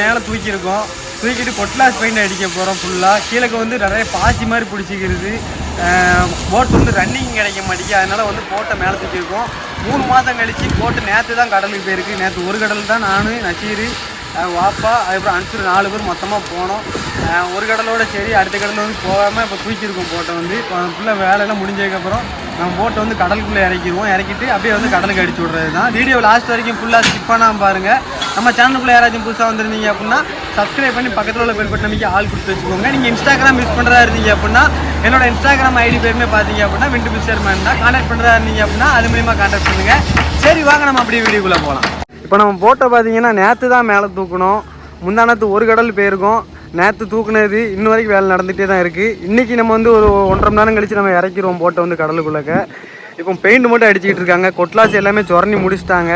மேலே தூக்கியிருக்கோம். தூக்கிட்டு கொட்லாஸ் பெயிண்ட் அடிக்க போகிறோம் ஃபுல்லாக கீழே வந்து நிறைய பாசி மாதிரி பிடிச்சிக்கிறது. போட் வந்து ரன்னிங் கிடைக்க மாட்டேங்குது. அதனால் வந்து போட்டை மேலே தூக்கியிருக்கோம். மூணு மாதம் கழித்து போட்டு நேற்று தான் கடலுக்கு போயிருக்கு. நேற்று ஒரு கடல் தான் நான் நசீர் வாப்பா அதுக்கப்புறம் அனுப்பிச்சு நாலு பேர் மொத்தமாக போனோம். ஒரு கடலோட சரி அடுத்த கடலில் வந்து போகாமல் இப்போ தூக்கியிருக்கோம் போட்டை வந்து. ஃபுல்லாக வேலையெல்லாம் முடிஞ்சதுக்கப்புறம் நம்ம போட்டை வந்து கடலுக்குள்ளே இறக்கிடுவோம். இறக்கிட்டு அப்படியே வந்து கடலுக்கு அடிச்சு விட்றது தான். வீடியோ லாஸ்ட் வரைக்கும் ஃபுல்லாக ஸ்கிப் பண்ணாமல் பாருங்கள் நம்ம சேனலுக்குள்ளே யாராச்சும் புதுசாக வந்திருந்தீங்க அப்படின்னா சப்ஸ்கிரைப் பண்ணி பக்கத்தில் உள்ள பெல் பட்டன் ஆள் கொடுத்து வச்சுக்கோங்க. நீங்கள் இன்ஸ்டாகிராம் யூஸ் பண்ணுறதா இருந்தீங்க அப்படின்னா என்னோட இன்ஸ்டாகிராம் ஐடி பேருமே பார்த்தீங்க அப்படின்னா விண்டு பிஸ்டர் மேன் தான். கான்டாக்ட் பண்ணுறதா இருந்தீங்க அப்படின்னா அது மூலியமாக கான்டாக்ட் பண்ணுங்கள் சரி வாங்க நம்ம அப்படியே வீடியோக்குள்ளே போகலாம் இப்போ நம்ம போட்டை பார்த்தீங்கன்னா நேற்று தான் மேலே தூக்கணும் முந்தானத்து ஒரு கடல் போயிருக்கோம். நேற்று தூக்குனது இன்ன வரைக்கும் வேலை நடந்துகிட்டே தான் இருக்குது இன்றைக்கி நம்ம வந்து ஒரு ஒன்றரை மணி நேரம் கழித்து நம்ம இறக்கிடுவோம் போட்டை வந்து கடலுக்குள்ளக்க. இப்போ பெயிண்ட் மட்டும் அடிச்சுக்கிட்டு இருக்காங்க. கொட்லாஸ் எல்லாமே சுரண்டி முடிச்சிட்டாங்க.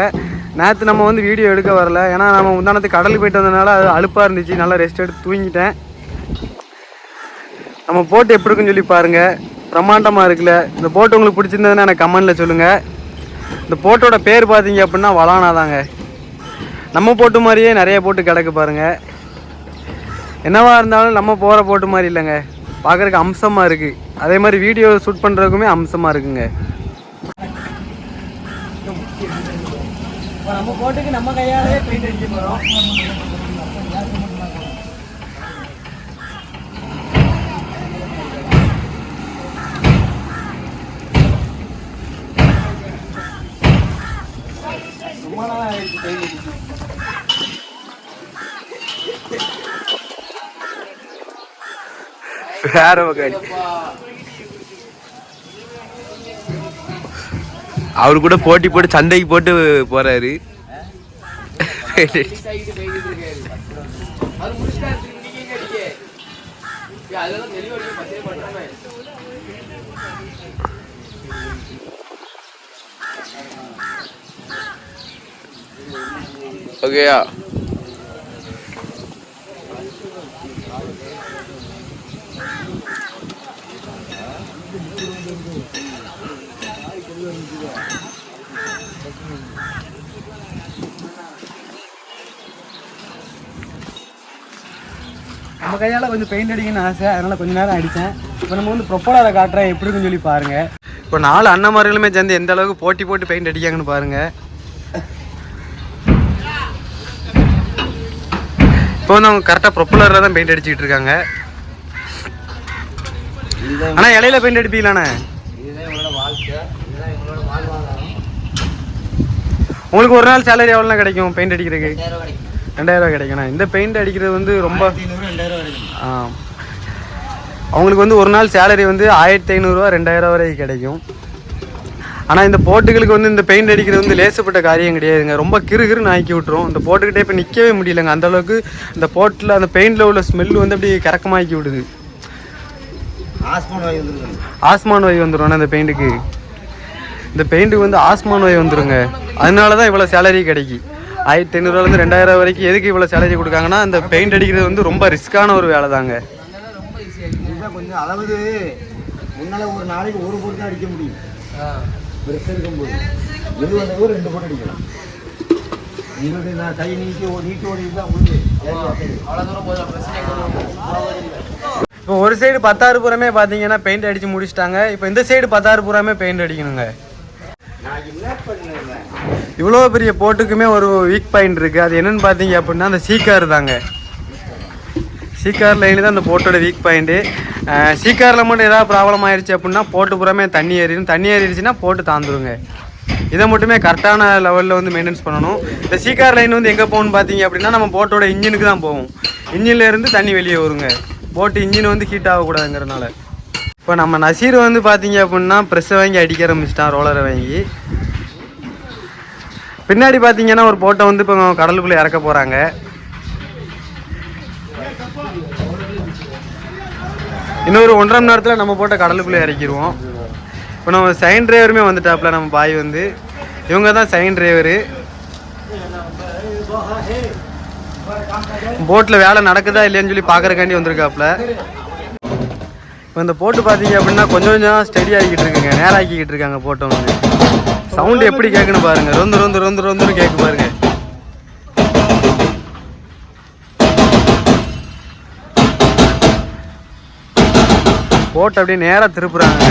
நேற்று நம்ம வந்து வீடியோ எடுக்க வரல. ஏன்னா நம்ம முந்தானத்துக்கு கடலுக்கு போயிட்டு வந்ததுனால அது அலுப்பாக இருந்துச்சு. நல்லா ரெஸ்ட் எடுத்து தூங்கிட்டேன். நம்ம போட்டு எப்படி இருக்குன்னு சொல்லி பாருங்கள் பிரம்மாண்டமாக இருக்குல்ல. இந்த போட்டு உங்களுக்கு பிடிச்சிருந்ததுன்னா எனக்கு கமெண்டில் சொல்லுங்கள் இந்த போட்டோட பேர் பார்த்தீங்க அப்படின்னா வளானா தாங்க நம்ம போட்டு மாதிரியே நிறைய போட்டு கிடக்கு பாருங்கள் என்னவா இருந்தாலும் நம்ம போகிற போட்டு மாதிரி இல்லைங்க. பார்க்குறக்கு அம்சமாக இருக்குது அதே மாதிரி வீடியோ ஷூட் பண்ணுறதுக்குமே அம்சமாக இருக்குங்க. நம்ம போட்டுக்கு நம்ம கையாலே பெயிண்ட் அடிக்க போகிறோம் வேற வகை அவரு கூட போட்டி போட்டு சண்டைக்கு போட்டு போறாரு. ஓகேயா நம்ம கையால் கொஞ்சம் பெயிண்ட் அடிக்கணும்னு ஆசை அதனால் கொஞ்ச நேரம் அடித்தேன் இப்போ நம்ம வந்து ப்ரொப்பலரை காட்டுறேன் எப்படி இருக்குன்னு சொல்லி பாருங்கள் இப்போ நாலு அண்ணன்மார்களுமே சேர்ந்து எந்த அளவுக்கு போட்டி போட்டு பெயிண்ட் அடிக்காங்கன்னு பாருங்கள் இப்போ வந்து அவங்க கரெக்டாக ப்ரொப்பலரில் தான் பெயிண்ட் அடிச்சுக்கிட்டு இருக்காங்க. ஆனால் இலையில பெயிண்ட் அடிப்பீங்களாண்ணே உங்களுக்கு ஒரு நாள் சேலரி எவ்வளோ கிடைக்கும் பெயிண்ட் அடிக்கிறதுக்கு? ரெண்டாயிரம் ரூபாய் கிடைக்கணும் இந்த பெயிண்ட் அடிக்கிறது வந்து ரொம்ப ஆ. அவங்களுக்கு வந்து ஒரு நாள் சேலரி வந்து ஆயிரத்தி ஐநூறுரூவா ரெண்டாயிரம் வரை கிடைக்கும். ஆனால் இந்த போட்டுகளுக்கு வந்து இந்த பெயிண்ட் அடிக்கிறது வந்து லேசப்பட்ட காரியம் கிடையாதுங்க. ரொம்ப கிறுகிறுன்னு ஆக்கி விட்டுரும். இந்த போட்டுக்கிட்டே இப்போ நிற்கவே முடியலங்க. அந்த அளவுக்கு இந்த போட்டில் அந்த பெயிண்டில் உள்ள ஸ்மெல் வந்து அப்படியே கறக்கமாக்கி விடுது. ஆஸ்மான் வாங்கி வந்துருக்காங்க ஆஸ்மான் வாய் வந்துடும் அந்த பெயிண்ட்டுக்கு இந்த பெயிண்ட்டுக்கு வந்து ஆஸ்மான் வாய் வந்துருங்க. அதனால தான் இவ்வளோ சேலரி கிடைக்கி. ஆயிரத்தி ஐநூறுவாலேருந்து ரெண்டாயிரம் வரைக்கும் எதுக்கு இவ்வளோ சேலரி கொடுக்காங்கன்னா அந்த பெயிண்ட் அடிக்கிறது வந்து ரொம்ப ரிஸ்க்கான ஒரு வேலை தாங்க கொஞ்சம் அதாவது முன்னால ஒரு நாளைக்கு ஒரு போட்டு தான் அடிக்க முடியும். இருக்கும்போது. இது வந்தது ரெண்டு போட்டு அடிக்கலாம். உங்களுடைய நான் கை நீட்டி ஓ- நீட்டி ஓடி தான். உங்களுக்கு இப்போ ஒரு சைடு பத்தாறு புறமே பார்த்தீங்கன்னா பெயிண்ட் அடித்து முடிச்சிட்டாங்க. இப்போ இந்த சைடு பத்தாறு புறமே பெயிண்ட் அடிக்கணுங்க. நான் என்ன பண்ணுறேன் இவ்வளோ பெரிய போட்டுக்குமே ஒரு வீக் பாயிண்ட் இருக்குது அது என்னென்னு பார்த்தீங்க அப்படின்னா அந்த சீக்கார் தாங்க. சீக்கார் லைனு தான் அந்த போட்டோட வீக் பாயிண்ட்டு சீக்காரில் மட்டும் ஏதாவது ப்ராப்ளம் ஆயிடுச்சு அப்படின்னா போட்டு புறமே தண்ணி ஏறிடும். தண்ணி ஏறிடுச்சுன்னா போட்டு தாந்துருங்க. இதை மட்டுமே கரெக்டான லெவலில் வந்து மெயின்டைன்ஸ் பண்ணணும். இந்த சீக்கார் லைன் வந்து எங்கே போகணும்னு பார்த்தீங்க அப்படின்னா நம்ம போட்டோட இன்ஜினுக்கு தான் போகும். இன்ஜின்லேருந்து தண்ணி வெளியே வருங்க. போட்டு இன்ஜின் வந்து ஹீட் ஆகக்கூடாதுங்கிறனால இப்போ நம்ம நசீர் வந்து பார்த்தீங்க அப்படின்னா ப்ரெஸ்ஸை வாங்கி அடிக்க ஆரம்பிச்சிட்டான் ரோலரை வாங்கி. பின்னாடி பார்த்தீங்கன்னா ஒரு போட்டை வந்து இப்போ கடலுக்குள்ளே இறக்க போகிறாங்க இன்னொரு ஒன்றரை மணி நேரத்தில் நம்ம போட்ட கடலுக்குள்ளே இறக்கிடுவோம் இப்போ நம்ம சைன் டிரைவருமே வந்துட்டாப்புல நம்ம பாய் வந்து. இவங்க தான் சைன் டிரைவரு போட்டில் வேலை நடக்குதா இல்லையான்னு சொல்லி பார்க்கறக்காண்டி வந்திருக்காப்புல இப்போ இந்த போட்டு பார்த்தீங்க அப்படின்னா கொஞ்சம் கொஞ்சம் ஸ்டெடி ஆகிக்கிட்டு இருக்குங்க. நேரம் ஆக்கிக்கிட்டு இருக்காங்க போட்டை வந்து. சவுண்ட் எப்படி கேட்கணும் பாருங்க. ரொந்து ரொந்து ரொந்து ரொந்துன்னு கேட்க பாருங்க. போட்டு அப்படியே நேராக திருப்புறாங்க.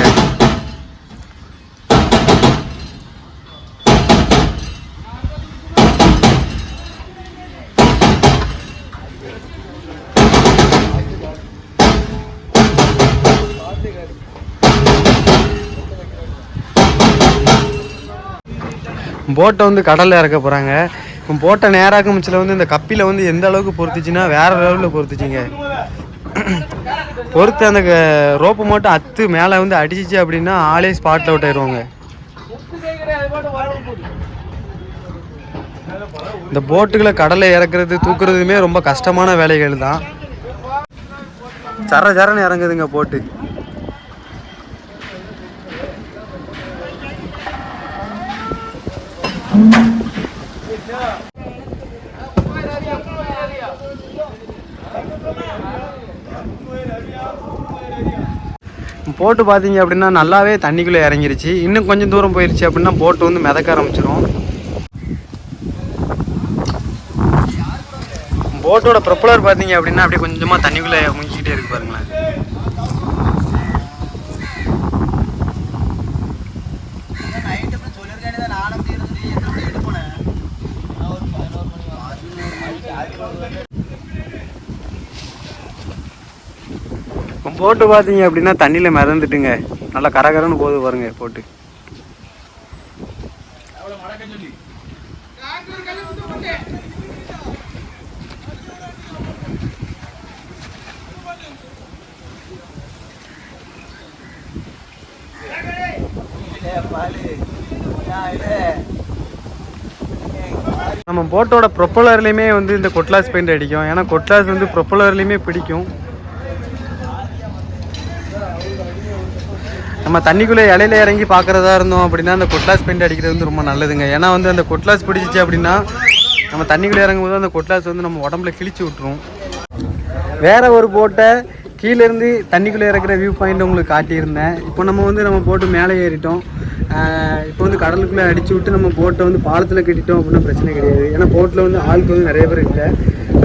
போட்டை வந்து கடலில் இறக்க போகிறாங்க இப்போ போட்டை நேராக மிச்சில் வந்து இந்த கப்பியில் வந்து எந்த அளவுக்கு பொறுத்துச்சுன்னா வேற லெவலில் பொறுத்துச்சிங்க பொறுத்து அந்த ரோப்பு மட்டும் அத்து மேலே வந்து அடிச்சிச்சு அப்படின்னா ஆளே ஸ்பாட்டில் அவுட் ஆயிடுவாங்க இந்த போட்டுகளை கடலை இறக்குறது தூக்குறதுமே ரொம்ப கஷ்டமான வேலைகள் தான். சர சரன்னு இறங்குதுங்க போட்டு. போட்டு பார்த்தீங்க அப்படின்னா நல்லாவே தண்ணிக்குள்ளே இறங்கிருச்சு. இன்னும் கொஞ்சம் தூரம் போயிருச்சு அப்படின்னா போட்டு வந்து மிதக்க ஆரம்பிச்சிடும் போட்டோட ப்ரொப்பலர் பார்த்தீங்க அப்படின்னா அப்படியே கொஞ்சமாக தண்ணிக்குள்ளே முங்கிக்கிட்டே இருக்கு பாருங்களேன். போட்டு பார்த்தீங்க அப்படின்னா தண்ணியில் மிதந்துட்டுங்க. நல்லா கரகரன்னு போகுது பாருங்க போட்டு. நம்ம போட்டோட ப்ரொப்பலர்லேயுமே வந்து இந்த கொட்லாஸ் பெயிண்ட் அடிக்கும். ஏன்னா கொட்லாஸ் வந்து ப்ரொப்பலர்லேயுமே பிடிக்கும். நம்ம தண்ணிக்குள்ளே இலையில இறங்கி பார்க்குறதா இருந்தோம் அப்படின்னா அந்த கொட்லாஸ் பெயிண்ட் அடிக்கிறது வந்து ரொம்ப நல்லதுங்க. ஏன்னா வந்து அந்த கொட்லாஸ் பிடிச்சிச்சு அப்படின்னா நம்ம தண்ணிக்குள்ளே இறங்கும்போது அந்த கொட்லாஸ் வந்து நம்ம உடம்புல கிழிச்சு விட்டுரும். வேற ஒரு போட்டை கீழேருந்து தண்ணிக்குள்ளே இறக்குற வியூ பாயிண்ட் உங்களுக்கு காட்டியிருந்தேன். இப்போ நம்ம வந்து நம்ம போட்டு மேலே ஏறிட்டோம். இப்போ வந்து கடலுக்குள்ளே அடிச்சு விட்டு நம்ம போட்டை வந்து பாலத்தில் கட்டிட்டோம் அப்படின்னா பிரச்சனை கிடையாது. ஏன்னா போட்டில் வந்து ஆளுக்கு வந்து நிறைய பேர் இல்லை.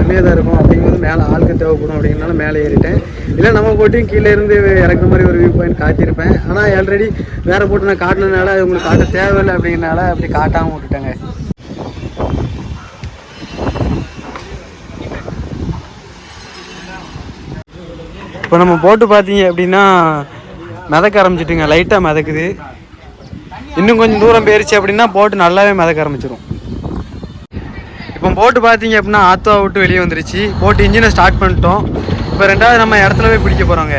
கம்மியாக தான் இருக்கும். அப்படிங்கும்போது மேலே ஆளுக்கு தேவைப்படும் அப்படிங்கிறனால மேலே ஏறிட்டேன். இல்லை நம்ம போட்டையும் கீழே இருந்து இறக்குற மாதிரி ஒரு வியூ பாயிண்ட் காட்டியிருப்பேன். ஆனால் ஆல்ரெடி வேறு போட்டு நான் காட்டினதுனால அது உங்களுக்கு காட்ட தேவையில்லை அப்படிங்கிறனால அப்படி காட்டாமல் விட்டுட்டேங்க. இப்போ நம்ம போட்டு பார்த்தீங்க அப்படின்னா மிதக்க ஆரம்பிச்சிட்டுங்க. லைட்டாக மிதக்குது. இன்னும் கொஞ்சம் தூரம் போயிருச்சு அப்படின்னா போட்டு நல்லாவே மிதக்க ஆரம்பிச்சிடும் இப்போ போட்டு பார்த்தீங்க அப்படின்னா ஆத்தா விட்டு வெளியே வந்துருச்சு. போட்டு இன்ஜினை ஸ்டார்ட் பண்ணிட்டோம். இப்போ ரெண்டாவது நம்ம இடத்துல போய் பிடிக்க போகிறோங்க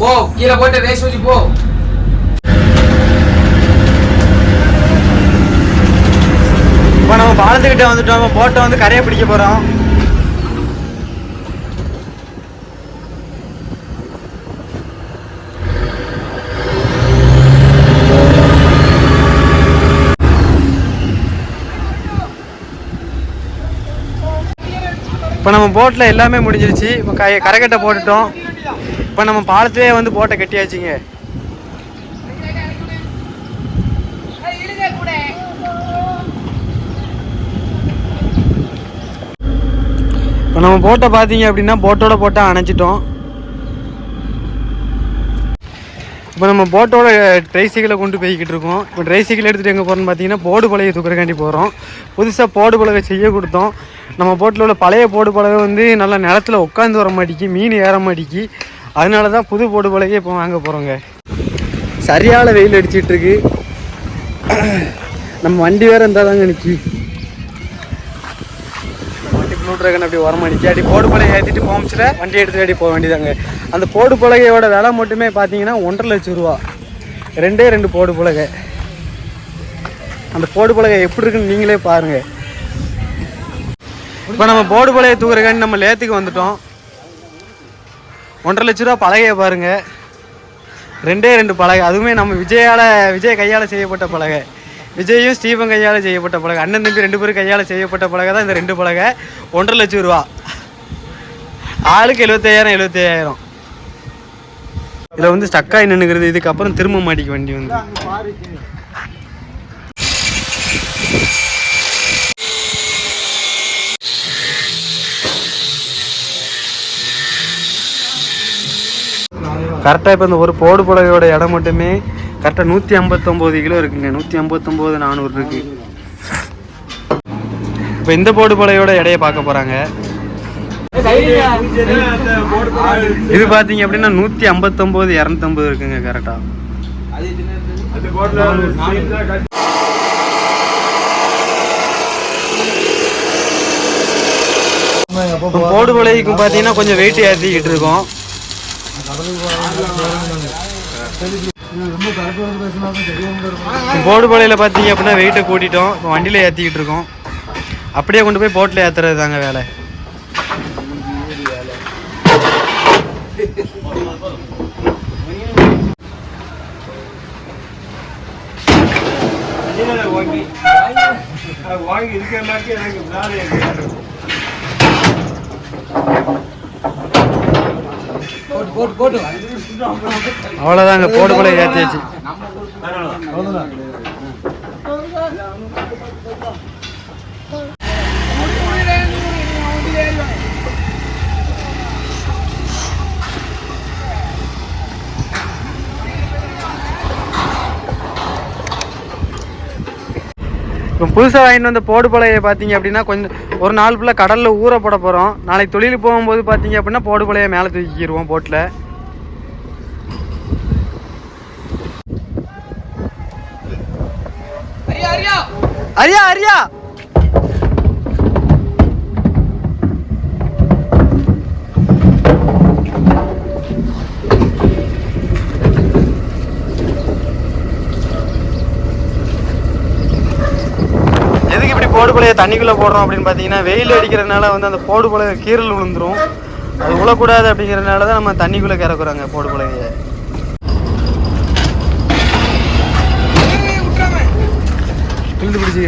போ கீழே போட்டு ரேஸ் வச்சு போ. இப்போ பாலத்துக்கிட்ட வந்துட்டோம். இப்போ போட்டை வந்து கரையை பிடிக்க போகிறோம் இப்போ நம்ம போட்டில் எல்லாமே முடிஞ்சிருச்சு. இப்போ கரை கரைக்கட்டை போட்டுட்டோம். இப்போ நம்ம பாலத்திலே வந்து போட்டை கட்டியாச்சுங்க. இப்போ நம்ம போட்டை பார்த்தீங்க அப்படின்னா போட்டோட போட்டால் அணைச்சிட்டோம் இப்போ நம்ம போட்டோட ட்ரைசைக்கிளை கொண்டு போய்கிட்டு இருக்கோம். இப்போ ட்ரைசைக்கிள் எடுத்துகிட்டு எங்கே போகிறோம்னு பார்த்தீங்கன்னா போடு பலகை தூக்குறக்காண்டி போகிறோம் புதுசாக போடு பலகை செய்ய கொடுத்தோம். நம்ம போட்டில் உள்ள பழைய போடு பலகை வந்து நல்லா நிலத்துல உட்காந்து வர மாட்டிக்கு மீன் ஏற மாட்டிக்கு. அதனால தான் புது போடு பலகை இப்போ வாங்க போகிறோங்க சரியான வெயில் அடிச்சிட்ருக்கு நம்ம வண்டி வேறு இருந்தால் தாங்க நிற்கி வண்டி அப்படி வரமாடிச்சு அப்படி போடு பலகை ஏற்றிட்டு போமிச்சில் வண்டி எடுத்து அடி போக வேண்டியதாங்க. அந்த போடு பலகையோட விலை மட்டுமே பார்த்தீங்கன்னா ஒன்றரை லட்சம் ரூபா. ரெண்டே ரெண்டு போடு பலகை அந்த போடு பலகை எப்படி இருக்குன்னு நீங்களே பாருங்கள் இப்போ நம்ம போடு பலகை தூக்குறக்காண்டி நம்ம லேத்துக்கு வந்துட்டோம். ஒன்றரை லட்ச ரூபா பலகையை பாருங்க. ரெண்டே ரெண்டு பலகை. அதுவுமே நம்ம விஜயால விஜய் கையால் செய்யப்பட்ட பலகை. விஜயும் ஸ்டீபன் கையால் செய்யப்பட்ட பலகை. அண்ணன் தம்பி ரெண்டு பேரும் கையால் செய்யப்பட்ட பலகை தான் இந்த ரெண்டு பலகை. ஒன்றரை லட்சம் ரூபா. ஆளுக்கு எழுபத்தையாயிரம் எழுபத்தையாயிரம் இதில் வந்து ஸ்டக்காகி நின்றுக்கிறது இதுக்கப்புறம் திரும்ப மாட்டிக்க வண்டி வந்து. கரெக்டாக இப்போ இந்த ஒரு போடு புடவையோட இடம் மட்டுமே கரெக்டாக நூற்றி ஐம்பத்தொம்போது கிலோ இருக்குங்க. நூற்றி ஐம்பத்தொம்போது நானூறு இருக்கு. இப்போ இந்த போடு பழையோட எடையை பார்க்க போகிறாங்க இது பார்த்தீங்க அப்படின்னா நூற்றி ஐம்பத்தொம்போது இரநூத்தம்பது இருக்குங்க கரெக்டாக போடு புடவைக்கும் பார்த்தீங்கன்னா கொஞ்சம் வெயிட் ஏற்றிக்கிட்டு இருக்கோம். ரொம்ப கரெக்டாக வந்து பேசினாலும் தெரியாம இருக்கும் போடு பாலையில் பார்த்தீங்க அப்படின்னா வெயிட்டை கூட்டிட்டோம். இப்போ வண்டியில் ஏற்றிக்கிட்டு இருக்கோம். அப்படியே கொண்டு போய் போட்டில் ஏற்றுறது தாங்க வேலை. அவ்வளோதாங்க போடு பாலை ஏற்றியாச்சு இப்போ புதுசாக வாங்கிட்டு வந்த போடு பழைய பார்த்தீங்க அப்படின்னா கொஞ்சம் ஒரு நாள் ஃபுல்லாக கடலில் ஊற போட போகிறோம் நாளைக்கு தொழில் போகும்போது பார்த்தீங்க அப்படின்னா போடு பழைய மேலே தூக்கிடுவோம் போட்டில் அரியா அரியா! போடு பழைய தண்ணிக்குள்ளே போடுறோம் அப்படின்னு பார்த்தீங்கன்னா வெயில் அடிக்கிறதுனால வந்து அந்த போடு பழைய கீரல் விழுந்துரும். அது விழக்கூடாது அப்படிங்கிறதுனால தான் நம்ம தண்ணிக்குள்ளே கிறக்குறாங்க போடு பழைய இழுத்து பிடிச்சி.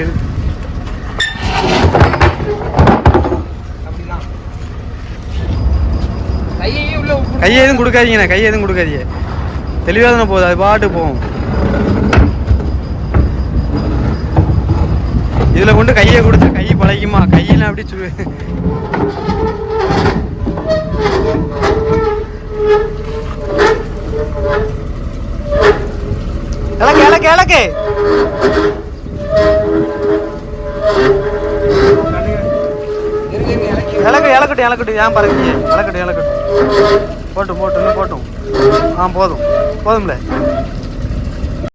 கையை எதுவும் கொடுக்காதீங்கண்ணே கையை எதுவும் கொடுக்காதீங்க. தெளிவாக தானே போகுது அது பாட்டு போகும். இதில் கொண்டு கையை கொடுத்தா கை பழகிமா கையெல்லாம் அப்படி சொல்லு இலக்கு இலக்கு இலக்கு. இலக்கு இலக்கட்டும் இலக்கட்டும். ஏன் பாருங்க இலக்கட்டும் இலக்கட்டும். போட்டும் போட்டும் போட்டும். ஆ போதும். போதும்ல?